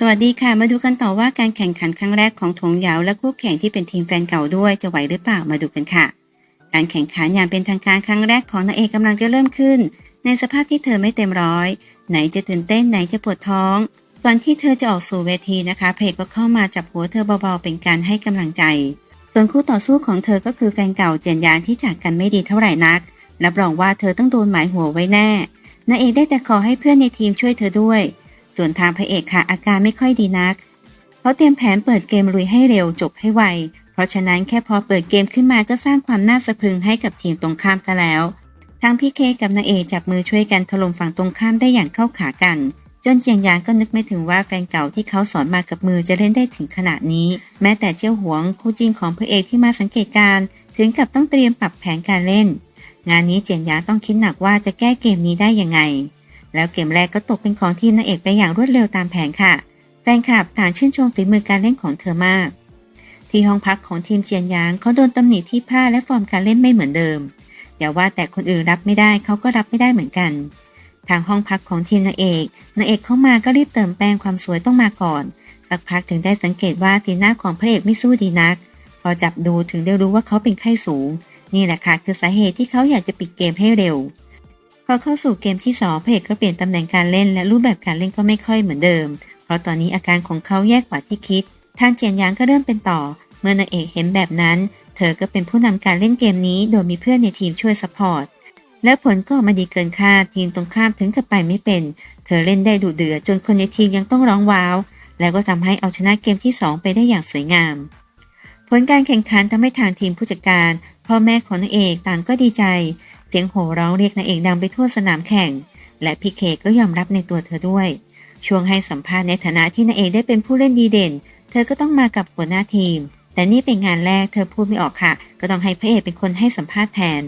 สวัสดีค่ะ มาดูกันต่อว่าการแข่งขันครั้งแรกของถงเหยาและคู่แข่งที่เป็นทีมแฟนเก่าด้วยจะไหวหรือเปล่ามาดูกันค่ะ การแข่งขันอย่างเป็นทางการครั้งแรกของนางเอกกำลังจะเริ่มขึ้น ในสภาพที่เธอไม่เต็มร้อย ไหนจะตื่นเต้นไหนจะปวดท้องก่อนที่เธอจะออกสู่เวทีนะคะเพจก็เข้ามาจับหัวเธอเบาๆเป็นการให้กำลังใจ ส่วนคู่ต่อสู้ของเธอก็คือแฟนเก่าเจียนยางที่จากกันไม่ดีเท่าไหร่นักรับรองว่าเธอต้องโดนหมายหัวไว้แน่นางเอกได้แต่ขอให้เพื่อนในทีมช่วยเธอด้วย ส่วนทางพระเอกค่ะอาการไม่ค่อยดีนัก เขาเตรียมแผนเปิดเกมลุยให้เร็วจบให้ไว เพราะฉะนั้นแค่พอเปิดเกมขึ้นมาก็สร้างความน่าสะพรึงให้กับทีมตรงข้ามกันแล้ว ทั้งพี่เคกับนาเอจับมือช่วยกันถล่มฝั่งตรงข้ามได้อย่างเข้าขากัน จนเจียงยางก็นึกไม่ถึงว่าแฟนเก่าที่เขาสอนมากับมือจะเล่นได้ถึงขนาดนี้ แม้แต่เจ้าหวงคู่จิ้นของพระเอกที่มาสังเกตการถึงกับต้องเตรียมปรับแผนการเล่น งานนี้เจียงยางต้องคิดหนักว่าจะแก้เกมนี้ได้ยังไง แล้วเกมแรกก็ตกเป็นของทีมนางเอกไปอย่างรวดเร็วตามแผนค่ะ แฟนคลับต่างชื่นชมฝีมือการเล่นของเธอมาก ที่ห้องพักของทีมเจียนยางเขาโดนตำหนิที่ผ้าและฟอร์มการเล่นไม่เหมือนเดิมอย่าว่าแต่คนอื่นรับไม่ได้เขาก็รับไม่ได้เหมือนกัน ทางห้องพักของทีมนางเอกนางเอกเข้ามาก็รีบเติมแป้งความสวยต้องมาก่อนสักพักถึงได้สังเกตว่าสีหน้าของพระเอกไม่สู้ดีนัก พอจับดูถึงได้รู้ว่าเขาเป็นไข้สูง นี่แหละค่ะคือสาเหตุที่เขาอยากจะปิดเกมให้เร็ว พอเข้าสู่เกมที่สองพระเอกก็เปลี่ยนตำแหน่งการเล่นและรูปแบบการเล่นก็ไม่ค่อยเหมือนเดิม เพราะตอนนี้อาการของเขาแย่กว่าที่คิด ทางเจียนยางก็เริ่มเป็นต่อ เมื่อนางเอกเห็นแบบนั้น เธอก็เป็นผู้นำการเล่นเกมนี้ โดยมีเพื่อนในทีมช่วยซัพพอร์ต และผลก็ออกมาดีเกินคาดทีมตรงข้ามถึงกับไปไม่เป็น เธอเล่นได้ดุเดือดจนคนในทีมยังต้องร้องว้าว แล้วก็ทำให้เอาชนะเกมที่ 2 ไปได้อย่างสวยงาม ผลการแข่งขันทำให้ทางทีมผู้จัดการพ่อแม่ของนางเอกต่างก็ดีใจ เสียงโห่ร้องเรียกนางเอกดังไปทั่วสนามแข่ง และพี่เคก็ยอมรับในตัวเธอด้วย ช่วงให้สัมภาษณ์ในฐานะที่นางเอกได้เป็นผู้เล่นดีเด่น เธอก็ต้องมากับหัวหน้าทีม แต่นี่เป็นงานแรกเธอพูดไม่ออกค่ะ ก็ต้องให้พระเอกเป็นคนให้สัมภาษณ์แทน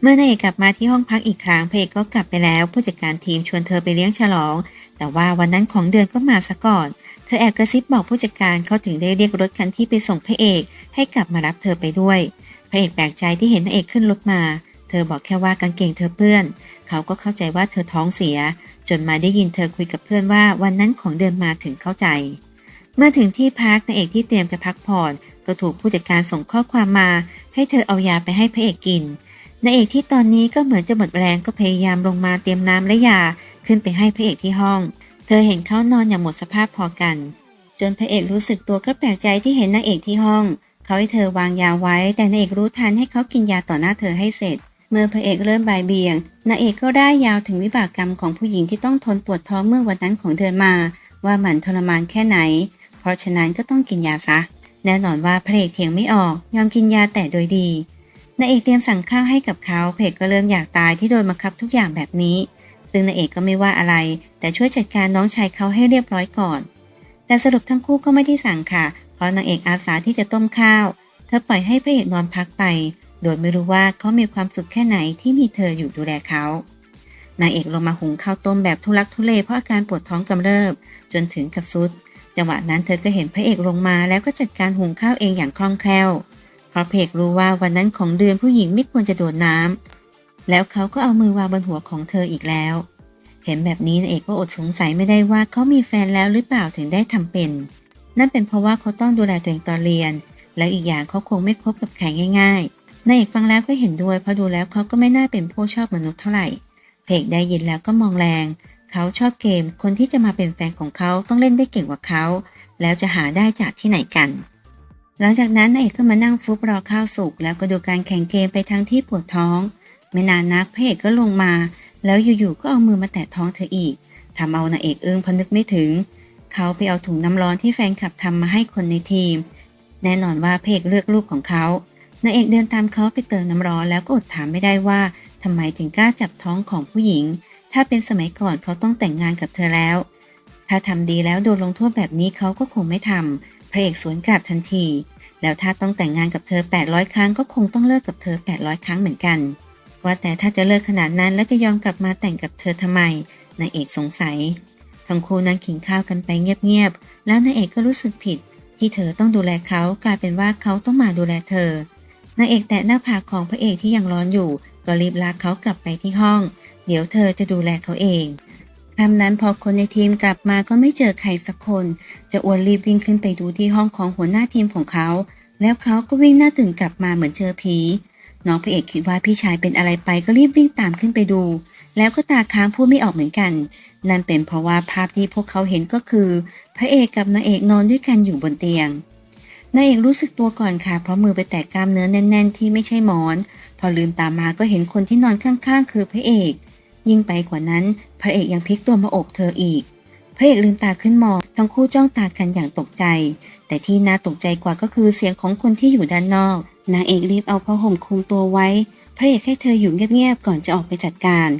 เมื่อนางเอกกลับมาที่ห้องพักอีกครั้งพระเอกก็กลับไปแล้ว ผู้จัดการทีมชวนเธอไปเลี้ยงฉลอง แต่ว่าวันนั้นของเดือนก็มาซะก่อน เธอแอบกระซิบบอกผู้จัดการเขาถึงได้เรียกรถคันที่ไปส่งพระเอก ให้กลับมารับเธอไปด้วยพระเอกแปลกใจที่เห็นนางเอกขึ้นรถมา เธอบอกแค่ว่ากางเกงเธอเปื้อน เขาก็เข้าใจว่าเธอท้องเสีย จนมาได้ยินเธอคุยกับเพื่อนว่าวันนั้นของเดือนมาถึงเข้าใจ เมื่อถึงที่พักนางเอกที่เตรียมจะพักผ่อนก็ถูกผู้จัดการส่งข้อความมา ให้เธอเอายาไปให้พระเอกกินนางเอกที่ตอนนี้ก็เหมือนจะหมดแรงก็พยายามลงมาเตรียมน้ำและยาขึ้นไปให้พระเอกที่ห้อง เธอเห็นเขานอนอย่างหมดสภาพพอกัน จนพระเอกรู้สึกตัวก็แปลกใจที่เห็นนางเอกที่ห้อง เขาให้เธอวางยาไว้ แต่นางเอกรู้ทันให้เขากินยาต่อหน้าเธอให้เสร็จ เมื่อพระเอกเริ่มบ่ายเบี่ยงนางเอกก็ได้ยาวถึงวิบากกรรมของผู้หญิงที่ต้องทนปวดท้องเมื่อวันนั้นของเธอมา ว่าหมันทรมานแค่ไหน เพราะฉะนั้นก็ต้องกินยาซะ แน่นอนว่าพระเอกเถียงไม่ออกยอมกินยาแต่โดยดีนางเอกเตรียมสั่งข้าวให้กับเขาเพกก็เริ่มอยากตายที่โดนบังคับทุกอย่างแบบนี้ ซึ่งนางเอกก็ไม่ว่าอะไร แต่ช่วยจัดการน้องชายเขาให้เรียบร้อยก่อน แต่สรุปทั้งคู่ก็ไม่ได้สั่งค่ะ เพราะนางเอกอาสาที่จะต้มข้าว เธอปล่อยให้พระเอกนอนพักไป โดยไม่รู้ว่าเขามีความสุขแค่ไหนที่มีเธออยู่ดูแลเขานางเอกลงมาหุงข้าวต้มแบบทุลักทุเลเพราะอาการปวดท้องกำเริบ จนถึงกับซุด จังหวะนั้นเธอก็เห็นพระเอกลงมาแล้วก็จัดการหุงข้าวเองอย่างคล่องแคล่ว เพราะเพกรู้ว่าวันนั้นของเดือนผู้หญิงไม่ควรจะโดนน้ำแล้วเขาก็เอามือวางบนหัวของเธออีกแล้ว เห็นแบบนี้นางเอกก็อดสงสัยไม่ได้ว่าเขามีแฟนแล้วหรือเปล่าถึงได้ทำเป็น นั่นเป็นเพราะว่าเขาต้องดูแลตัวเองตอนเรียน แล้วอีกอย่างเขาคงไม่คบกับใครง่าย ๆ นางเอกฟังแล้วก็เห็นด้วยเพราะดูแล้วเขาก็ไม่น่าเป็นผู้ชอบมนุษย์เท่าไหร่ เพกได้ยินแล้วก็มองแรง เขาชอบเกม คนที่จะมาเป็นแฟนของเขาต้องเล่นได้เก่งกว่าเขา แล้วจะหาได้จากที่ไหนกัน หลังจากนั้นนายเอกก็มานั่งฟุบรอข้าวสุกแล้วก็ดูการแข่งเกมไปทั้งที่ปวดท้อง ไม่นานนักเอกก็ลงมา แล้วอยู่ๆก็เอามือมาแตะท้องเธออีกทำเอานางเอกอึ้งพนึกไม่ถึง เขาไปเอาถุงน้ำร้อนที่แฟนคลับทำมาให้คนในทีม แน่นอนว่าเอกเลือกลูกของเขา นางเอกเดินตามเขาไปเติมน้ำร้อนแล้วก็อดถามไม่ได้ว่าทำไมถึงกล้าจับท้องของผู้หญิง ถ้าเป็นสมัยก่อนเขาต้องแต่งงานกับเธอแล้ว ถ้าทำดีแล้วโดนลงโทษแบบนี้เขาก็คงไม่ทำพระเอกสวนกลับทันที แล้วถ้าต้องแต่งงานกับเธอ 800 ครั้งก็คงต้องเลิกกับเธอ 800 ครั้งเหมือนกัน ว่าแต่ถ้าจะเลิกขนาดนั้นแล้วจะยอมกลับมาแต่งกับเธอทำไมนายเอกสงสัย ทั้งคู่นั่งกินข้าวกันไปเงียบๆแล้วนายเอกก็รู้สึกผิด ที่เธอต้องดูแลเขากลายเป็นว่าเขาต้องมาดูแลเธอ นางเอกแตะหน้าผากของพระเอกที่ยังร้อนอยู่ ก็รีบลากเขากลับไปที่ห้อง เดี๋ยวเธอจะดูแลเขาเองคำนั้นพอคนในทีมกลับมาก็ไม่เจอใครสักคน จะอวนรีบวิ่งขึ้นไปดูที่ห้องของหัวหน้าทีมของเขา แล้วเขาก็วิ่งหน้าตื่นกลับมาเหมือนเจอผีน้องพระเอกคิดว่าพี่ชายเป็นอะไรไปก็รีบวิ่งตามขึ้นไปดู แล้วก็ตาค้างพูดไม่ออกเหมือนกัน นั่นเป็นเพราะว่าภาพที่พวกเขาเห็นก็คือ พระเอกกับนางเอกนอนด้วยกันอยู่บนเตียง นางเอกรู้สึกตัวก่อนค่ะ เพราะมือไปแตะกล้ามเนื้อแน่น ๆ ที่ไม่ใช่หมอน พอลืมตามาก็เห็นคนที่นอนข้างๆ คือพระเอก ยิ่งไปกว่านั้น พระเอกยังพลิกตัวมาอกเธออีก พระเอกลืมตาขึ้นมองทั้งคู่จ้องตากันอย่างตกใจ แต่ที่น่าตกใจกว่าก็คือเสียงของคนที่อยู่ด้านนอก นางเอกรีบเอาผ้าห่มคลุมตัวไว้ พระเอกให้เธออยู่เงียบๆก่อนจะออกไปจัดการ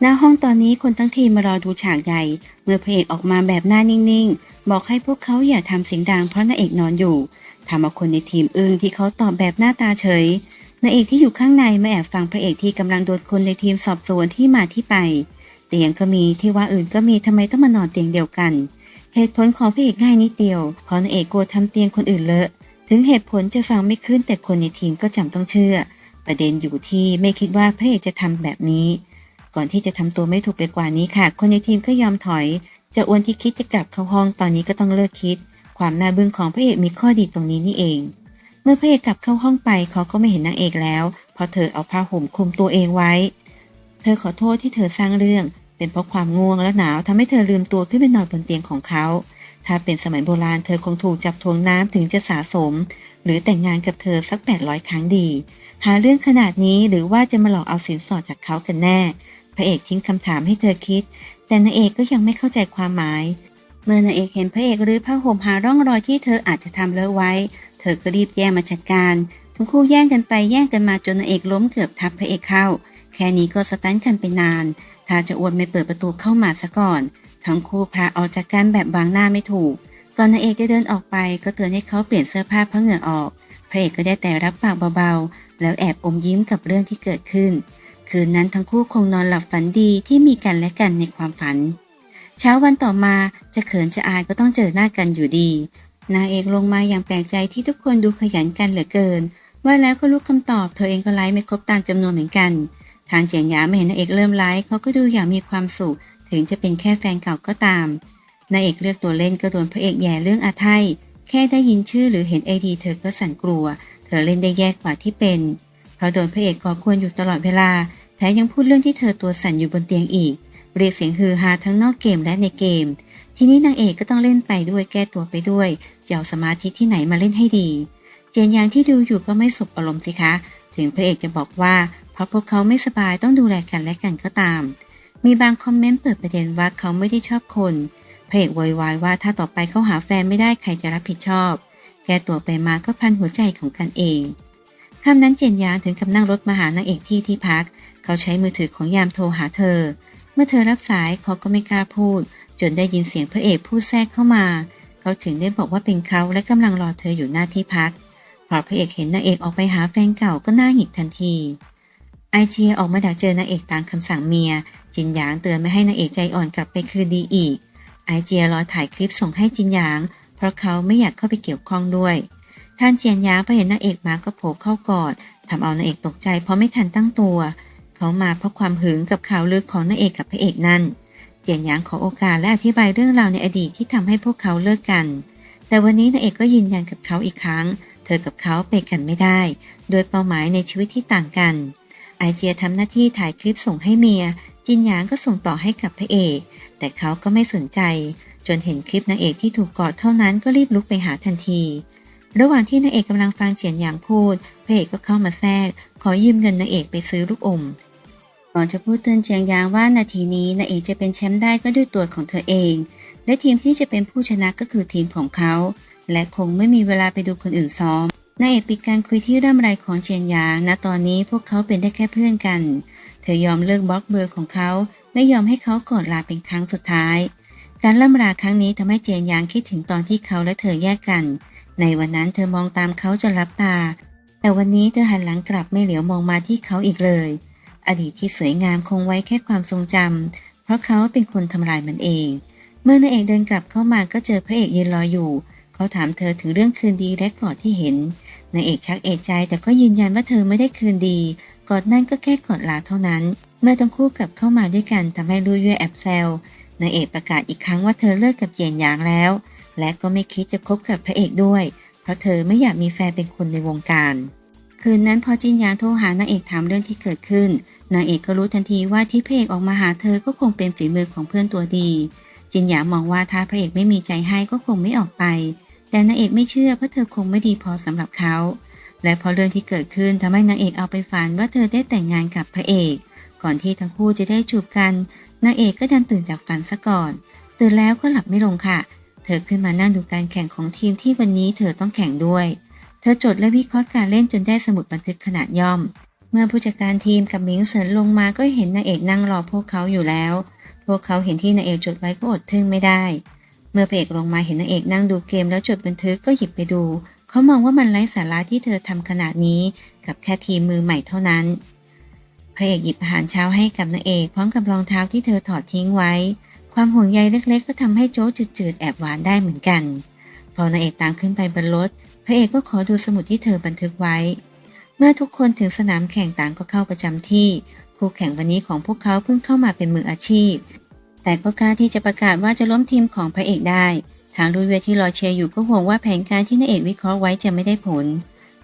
หน้าห้องตอนนี้คนทั้งทีมมารอดูฉากใหญ่ เมื่อพระเอกออกมาแบบหน้านิ่งๆ บอกให้พวกเขาอย่าทำเสียงดังเพราะนางเอกนอนอยู่ ทำเอาคนในทีมอึ้งที่เขาตอบแบบหน้าตาเฉยนางเอกที่อยู่ข้างในมาแอบฟังพระเอกที่กำลังโดนคนในทีมสอบสวนที่มาที่ไป เตียงก็มีที่ว่าอื่นก็มีทำไมต้องมานอนเตียงเดียวกัน เหตุผลของพระเอกง่ายนิดเดียวเพราะนางเอกกลัวทำเตียงคนอื่นเลอะถึงเหตุผลจะฟังไม่ขึ้นแต่คนในทีมก็จำต้องเชื่อ ประเด็นอยู่ที่ไม่คิดว่าพระเอกจะทำแบบนี้ ก่อนที่จะทำตัวไม่ถูกไปกว่านี้ค่ะ คนในทีมก็ยอมถอย จะอ้วนที่คิดจะกลับเข้าห้องตอนนี้ก็ต้องเลิกคิด ความน่าบึ้งของพระเอกมีข้อดีตรงนี้นี่เอง เมื่อพระเอกกลับเข้าห้องไปเขาก็ไม่เห็นนางเอกแล้ว เพราะเธอเอาผ้าห่มคลุมตัวเองไว้ เธอขอโทษที่เธอสร้างเรื่อง เป็นเพราะความง่วงและหนาวทำให้เธอลืมตัวขึ้นไปนอนบนเตียงของเขา ถ้าเป็นสมัยโบราณเธอคงถูกจับทวงน้ำถึงจะสะสม หรือแต่งงานกับเธอสัก 800 ครั้งดี หาเรื่องขนาดนี้หรือว่าจะมาหลอกเอาสินสอดจากเขากันแน่ พระเอกทิ้งคำถามให้เธอคิด แต่นางเอกก็ยังไม่เข้าใจความหมาย เมื่อนางเอกเห็นพระเอกรื้อผ้าห่มหาร่องรอยที่เธออาจจะทำเลอะไว้ เธอก็รีบแย่งมาจัดการ ทั้งคู่แย่งกันไปแย่งกันมาจนนางเอกล้มเกือบทับพระเอกเข้า แค่นี้ก็สตันกันไปนาน ถ้าจะอวนไม่เปิดประตูเข้ามาซะก่อน ทั้งคู่พาออกจากกันแบบวางหน้าไม่ถูก ก่อนนางเอกจะเดินออกไปก็เตือนให้เขาเปลี่ยนเสื้อผ้าเพราะเหงื่อออก พระเอกก็ได้แต่รับปากเบาๆ แล้วแอบอมยิ้มกับเรื่องที่เกิดขึ้น คืนนั้นทั้งคู่คงนอนหลับฝันดีที่มีกันและกันในความฝัน เช้าวันต่อมาจะเขินจะอายก็ต้องเจอหน้ากันอยู่ดี นางเอกลงมาอย่างแปลกใจที่ทุกคนดูขยันกันเหลือเกิน ว่าแล้วก็รู้คำตอบเธอเองก็ไลฟ์ไม่ครบตามจำนวนเหมือนกัน ทางเจียนหยาไม่เห็นนางเอกเริ่มไลฟ์เขาก็ดูอย่างมีความสุข ถึงจะเป็นแค่แฟนเก่าก็ตามนางเอกเลือกตัวเล่นก็โดนพระเอกแย่เรื่องอาไทยแค่ได้ยินชื่อหรือเห็นไอดีเธอก็สั่นกลัว เธอเล่นได้แย่กว่าที่เป็น เพราะโดนพระเอกก่อกวนอยู่ตลอดเวลาแถมยังพูดเรื่องที่เธอตัวสั่นอยู่บนเตียงอีก เรียกเสียงฮือฮาทั้งนอกเกมและในเกม ทีนี้นางเอกก็ต้องเล่นไปด้วยแก้ตัวไปด้วยจะเอาสมาธิที่ไหนมาเล่นให้ดี เจนยางที่ดูอยู่ก็ไม่สบอารมณ์สิคะ ถึงพระเอกจะบอกว่า เพราะพวกเขาไม่สบายต้องดูแลกันและกันก็ตาม มีบางคอมเมนต์เปิดประเด็นว่าเขาไม่ได้ชอบคนพระเอกโวยวายว่าถ้าต่อไปเขาหาแฟนไม่ได้ใครจะรับผิดชอบ แก้ตัวไปมาก็พันหัวใจของกันเองคำนั้นเจนยางถึงกับนั่งรถมาหานางเอกที่ที่พัก เขาใช้มือถือของยามโทรหาเธอ มื่อเธอรับสายเขาก็ไม่กล้าพูด จนได้ยินเสียงพระเอกพูดแทรกเข้ามา เขาถึงได้บอกว่าเป็นเขาและกำลังรอเธออยู่หน้าที่พัก พอพระเอกเห็นนางเอกออกไปหาแฟนเก่าก็หน้าหงิกทันที ไอเจียออกมาดักเจอนางเอกตามคำสั่งเมีย จินหยางเตือนไม่ให้นางเอกใจอ่อนกลับไปคืนดีอีก ไอเจียรอถ่ายคลิปส่งให้จินหยาง เพราะเขาไม่อยากเข้าไปเกี่ยวข้องด้วย ท่านเจียนยางพอเห็นนางเอกมาก็โผล่เข้ากอดทำเอานางเอกตกใจเพราะไม่ทันตั้งตัว เขามาเพราะความหึงกับข่าวลือของนางเอกกับพระเอกนั่น เจียนหยางขอโอกาสและอธิบายเรื่องราวในอดีตที่ทำให้พวกเขาเลิกกัน แต่วันนี้นางเอกก็ยืนยันกับเขาอีกครั้ง เธอกับเขาไปกันไม่ได้ โดยเป้าหมายในชีวิตที่ต่างกัน ไอเจียทำหน้าที่ถ่ายคลิปส่งให้เมีย จินหยางก็ส่งต่อให้กับพระเอก แต่เขาก็ไม่สนใจ จนเห็นคลิปนางเอกที่ถูกกอดเท่านั้นก็รีบลุกไปหาทันทีระหว่างที่นางเอกกำลังฟังเจียนหยางพูด พระเอกก็เข้ามาแทรก ขอยืมเงินนางเอกไปซื้อลูกอม ก่อนจะพูดเตือนเจียงยางว่านาทีนี้นาเอกจะเป็นแชมป์ได้ก็ด้วยตัวของเธอเอง และทีมที่จะเป็นผู้ชนะก็คือทีมของเขา และคงไม่มีเวลาไปดูคนอื่นซ้อมนายเอกปิดการคุยที่เริ่มไรของเจียนยางณตอนนี้พวกเขาเป็นได้แค่เพื่อนกัน เธอยอมเลิกบล็อกเบอร์ของเขาและยอมให้เขากอดลาเป็นครั้งสุดท้าย การล่ำลาครั้งนี้ทำให้เจียนยางคิดถึงตอนที่เขาและเธอแยกกัน ในวันนั้นเธอมองตามเขาจนลับตา แต่วันนี้เธอหันหลังกลับไม่เหลียวมองมาที่เขาอีกเลย อดีตที่สวยงามคงไว้แค่ความทรงจำเพราะเขาเป็นคนทำลายมันเอง เมื่อนางเอกเดินกลับเข้ามาก็เจอพระเอกยืนรออยู่ เขาถามเธอถึงเรื่องคืนดีและกอดที่เห็นนางเอกชักเอะใจแต่ก็ยืนยันว่าเธอไม่ได้คืนดี กอดนั่นก็แค่กอดลาเท่านั้น เมื่อทั้งคู่กลับเข้ามาด้วยกันทำให้รู้เย่แอบแซวนางเอกประกาศอีกครั้งว่าเธอเลิกกับเจียนหยางแล้ว และก็ไม่คิดจะคบกับพระเอกด้วย เพราะเธอไม่อยากมีแฟนเป็นคนในวงการ คืนนั้นพอจินยางโทรหานางเอกถามเรื่องที่เกิดขึ้น นางเอกก็รู้ทันทีว่าที่พระเอกออกมาหาเธอก็คงเป็นฝีมือของเพื่อนตัวดี จินหยางมองว่าถ้าพระเอกไม่มีใจให้ก็คงไม่ออกไป แต่นางเอกไม่เชื่อเพราะเธอคงไม่ดีพอสำหรับเขา และเพราะเรื่องที่เกิดขึ้นทำให้นางเอกเอาไปฝันว่าเธอได้แต่งงานกับพระเอก ก่อนที่ทั้งคู่จะได้จูบกันนางเอกก็ดันตื่นจากฝันซะก่อน ตื่นแล้วก็หลับไม่ลงค่ะ เธอขึ้นมานั่งดูการแข่งของทีมที่วันนี้เธอต้องแข่งด้วย เธอจดและวิเคราะห์การเล่นจนได้สมุดบันทึกขนาดย่อม เมื่อผู้จัดการทีมกับมิงเซินลงมาก็เห็นนางเอกนั่งรอพวกเขาอยู่แล้ว พวกเขาเห็นที่นางเอกจดไว้ก็อดทึ่งไม่ได้ เมื่อพระเอกลงมาเห็นนางเอกนั่งดูเกมแล้วจดบันทึกก็หยิบไปดู เขามองว่ามันไร้สาระที่เธอทำขนาดนี้ กับแค่ทีมมือใหม่เท่านั้น พระเอกหยิบอาหารเช้าให้กับนางเอกพร้อมกับรองเท้าที่เธอถอดทิ้งไว้ ความห่วงใยเล็ก ๆ ก็ทำให้โจ๊จืดๆแอบหวานได้เหมือนกัน พอนางเอกตามขึ้นไปบนรถ ระเอกก็ขอดูสมุดที่เธอบันทึกไว้ เมื่อทุกคนถึงสนามแข่งต่างก็เข้าประจำที่ คู่แข่งวันนี้ของพวกเขาเพิ่งเข้ามาเป็นมืออาชีพ แต่ก็กล้าที่จะประกาศว่าจะล้มทีมของพระเอกได้ ทางดูเวทที่รอเชียร์อยู่ก็ห่วงว่าแผนการที่นางเอกวิเคราะห์ไว้จะไม่ได้ผล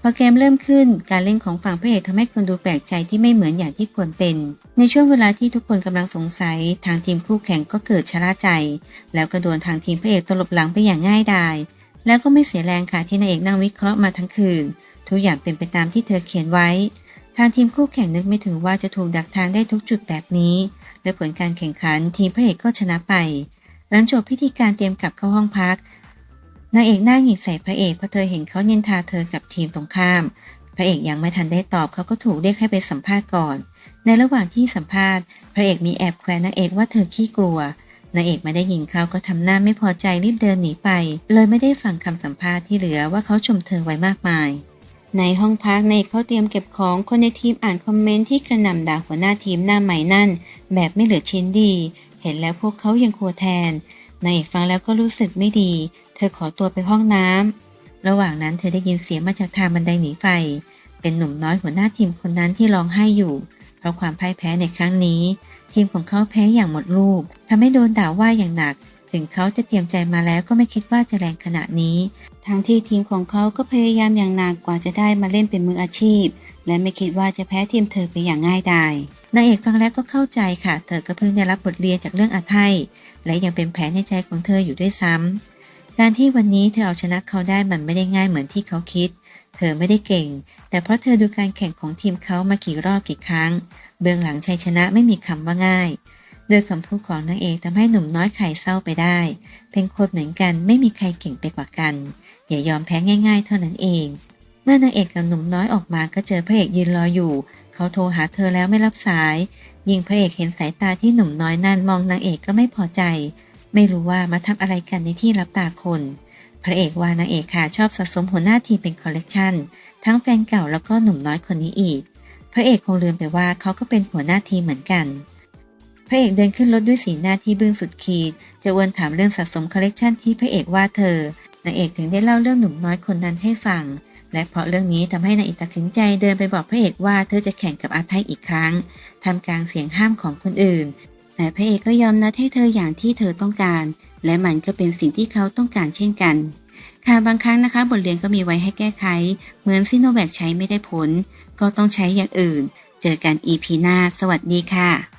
พอเกมเริ่มขึ้น การเล่นของฝั่งพระเอกทำให้คนดูแปลกใจที่ไม่เหมือนอย่างที่ควรเป็น ในช่วงเวลาที่ทุกคนกำลังสงสัย ทางทีมคู่แข่งก็เกิดชะล่าใจ แล้วก็โดนทางทีมพระเอกตลบหลังไปอย่างง่ายดาย แล้วก็ไม่เสียแรงค่ะที่นางเอกนั่งวิเคราะห์มาทั้งคืน ทุกอย่างเป็นไปตามที่เธอเขียนไว้ ทางทีมคู่แข่งนึกไม่ถึงว่าจะถูกดักทางได้ทุกจุดแบบนี้ และผลการแข่งขันทีมพระเอกก็ชนะไป หลังจบพิธีการเตรียมกลับเข้าห้องพักนางเอกหน้าหงิกใส่พระเอกเพราะเธอเห็นเขานินทาเธอกับทีมตรงข้าม พระเอกยังไม่ทันได้ตอบเขาก็ถูกเรียกให้ไปสัมภาษณ์ก่อน ในระหว่างที่สัมภาษณ์ พระเอกมีแอบแควนนางเอกว่าเธอขี้กลัว นางเอกไม่ได้ยินเขาก็ทำหน้าไม่พอใจรีบเดินหนีไป เลยไม่ได้ฟังคำสัมภาษณ์ที่เหลือว่าเขาชมเธอไว้มากมาย ในห้องพักนายเอกเขาเตรียมเก็บของคนในทีมอ่านคอมเมนต์ที่กระหน่ำด่าหัวหน้าทีมหน้าใหม่นั่น แบบไม่เหลือชิ้นดี เห็นแล้วพวกเขายังครัวแทนนายเอกฟังแล้วก็รู้สึกไม่ดี เธอขอตัวไปห้องน้ำระหว่างนั้นเธอได้ยินเสียงมาจากทางบันไดหนีไฟ เป็นหนุ่มน้อยหัวหน้าทีมคนนั้นที่ร้องไห้อยู่ เพราะความพ่ายแพ้ในครั้งนี้ ทีมของเขาแพ้อย่างหมดรูปทำให้โดนด่าว่าอย่างหนัก ถึงเขาจะเตรียมใจมาแล้วก็ไม่คิดว่าจะแรงขนาดนี้ ทั้งที่ทีมของเขาก็พยายามอย่างหนักกว่าจะได้มาเล่นเป็นมืออาชีพ และไม่คิดว่าจะแพ้ทีมเธอไปอย่างง่ายดายนางเอกฟังแล้วก็เข้าใจค่ะ เธอก็เพิ่งได้รับบทเรียนจากเรื่องอาไทยและยังเป็นแผลในใจของเธออยู่ด้วยซ้ำการที่วันนี้เธอเอาชนะเขาได้มันไม่ได้ง่ายเหมือนที่เขาคิด เธอไม่ได้เก่ง แต่เพราะเธอดูการแข่งของทีมเขามากี่รอบกี่ครั้ง เบื้องหลังชัยชนะไม่มีคำว่าง่ายโดยคำพูดของนางเอกทำให้หนุ่มน้อยไข่เศร้าไปได้ เป็นคนเหมือนกันไม่มีใครเก่งไปกว่ากัน อย่ายอมแพ้ง่าย ๆ เท่านั้นเอง เมื่อนางเอกกับหนุ่มน้อยออกมาก็เจอพระเอกยืนรออยู่ เขาโทรหาเธอแล้วไม่รับสาย ยิ่งพระเอกเห็นสายตาที่หนุ่มน้อยนั่นมองนางเอกก็ไม่พอใจ ไม่รู้ว่ามาทำอะไรกันในที่รับตาคน พระเอกว่านางเอกค่ะชอบสะสมหัวหน้าทีมเป็นคอลเลกชันทั้งแฟนเก่าแล้วก็หนุ่มน้อยคนนี้อีก พระเอกคงลืมไปว่าเขาก็เป็นหัวหน้าทีมเหมือนกัน พระเอกเดินขึ้นรถด้วยสีหน้าที่บึ้งสุดขีด จะวนถามเรื่องสะสมคอลเลกชันที่พระเอกว่าเธอนางเอกถึงได้เล่าเรื่องหนุ่มน้อยคนนั้นให้ฟัง และเพราะเรื่องนี้ทำให้นางเอกตัดสินใจเดินไปบอกพระเอกว่าเธอจะแข่งกับอาไทยอีกครั้งทำกลางเสียงห้ามของคนอื่น แต่พระเอกก็ยอมนัดให้เธออย่างที่เธอต้องการ และมันก็เป็นสิ่งที่เขาต้องการเช่นกัน ค่ะบางครั้งนะคะ บทเรียนก็มีไว้ให้แก้ไข เหมือนซิโนแวคใช้ไม่ได้ผล ก็ต้องใช้อย่างอื่น เจอกัน EP หน้า สวัสดีค่ะ